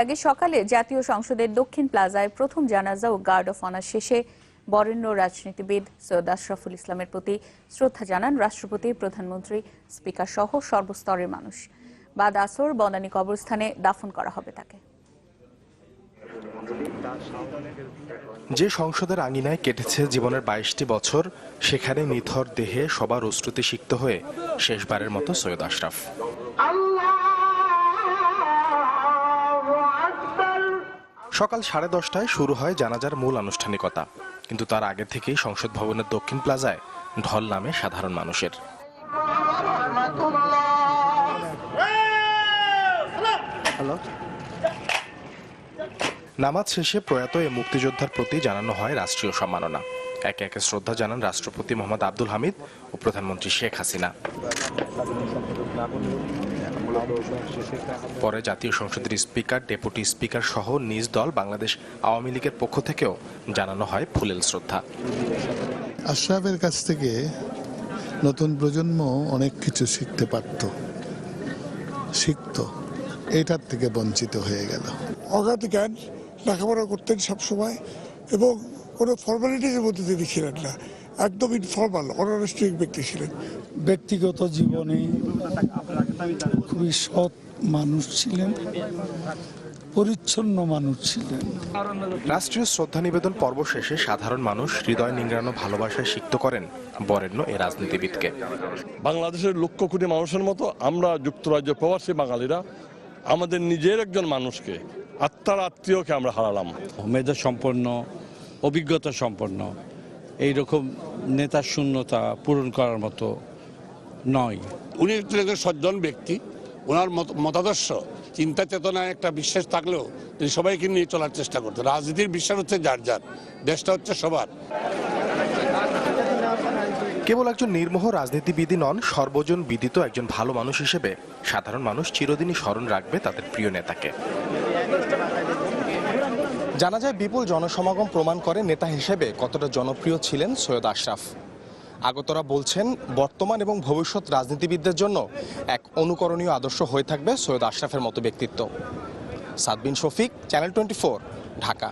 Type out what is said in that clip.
আগে সকালে জাতীয় সংসদের দক্ষিণ প্লাজায় প্রথম জানাজা ও গার্ড অফ অনার শেষে বরেণ্য রাজনীতিবিদ সৈয়দ আশরাফুল ইসলামের প্রতি শ্রদ্ধা জানান রাষ্ট্রপতি, প্রধানমন্ত্রী, স্পিকার সহ সর্বস্তরের মানুষ। বাদ আসর, বনানী কবরস্থানে দাফন করা হবে তাকে। যে সংসদের আঙিনায় কেটেছে জীবনের বাইশটি বছর, সেখানে নিথর দেহে সবার অশ্রুতে সিক্ত হয়ে শেষবারের মতো সৈয়দ আশরাফ। সকাল সাড়ে দশটায় শুরু হয় জানাজার মূল আনুষ্ঠানিকতা। কিন্তু তার আগে থেকেই সংসদ ভবনের দক্ষিণ প্লাজায় ঢল নামে সাধারণ মানুষের। নামাজ শেষে প্রয়াত এ মুক্তিযোদ্ধার প্রতি জানানো হয় রাষ্ট্রীয় সম্মাননা। একে একে শ্রদ্ধা জানান রাষ্ট্রপতি মোহাম্মদ আব্দুল হামিদ ও প্রধানমন্ত্রী শেখ হাসিনা। পরে জাতীয় সংসদের স্পিকার ডেপুটি স্পিকার সহ নিজ দল বাংলাদেশ আওয়ামী লীগের পক্ষ থেকেও জানানো হয় ফুলেল শ্রদ্ধা। আশরাফের কাছ থেকে নতুন প্রজন্ম অনেক কিছু শিখতে পারত। শিখত। এটার থেকে বঞ্চিত হয়ে গেল। অগাধ জ্ঞান লেখাপড়া করতেন সবসময় এবং কোনো ফর্মালিটিসের মধ্যে তিনি ছিলেন না। একদম ইনফর্মাল অনানুষ্ঠানিক ব্যক্তি ছিলেন। ব্যক্তিগত জীবনে খুবই সৎ মানুষ ছিলেন পরিচ্ছন্ন মানুষ ছিলেন। রাষ্ট্রীয় শ্রদ্ধা নিবেদন পর্ব শেষে সাধারণ মানুষ হৃদয় নিংড়ানো ভালোবাসায় সিক্ত করেন বরেণ্য এ রাজনীতিবিদকে। বাংলাদেশের লক্ষ কোটি মানুষের মতো আমরা যুক্তরাজ্য প্রবাসী বাঙালিরা আমাদের নিজের একজন মানুষকে আত্মার আত্মীয়কে আমরা হারালাম। মেধা সম্পন্ন অভিজ্ঞতা সম্পন্ন। এইরকম নেতার শূন্যতা পূরণ করার মতো নয়। উনি একজন সজ্জন ব্যক্তি। ওনার মত- মতাদর্শ চিন্তা চেতনায় একটা বিশ্বাস থাকলেও তিনি সবাইকে নিয়ে চলার চেষ্টা করতেন। রাজনীতির বিশ্বাস হচ্ছে যার যার দেশটা হচ্ছে সবার। কেবল একজন নির্মোহ রাজনীতিবিদই নন সর্বজন বিদিত একজন ভালো মানুষ হিসেবে। সাধারণ মানুষ চিরদিনই স্মরণ রাখবে তাদের প্রিয় নেতাকে। জানা যায়, বিপুল জনসমাগম প্রমাণ করে নেতা হিসেবে কতটা জনপ্রিয় ছিলেন সৈয়দ আশরাফ। আগতরা বলছেন, বর্তমান এবং ভবিষ্যৎ রাজনীতিবিদদের জন্য এক অনুকরণীয় আদর্শ হয়ে থাকবে সৈয়দ আশরাফের মতো ব্যক্তিত্ব। Saad Bin Shafiq, channel twenty Dhaka.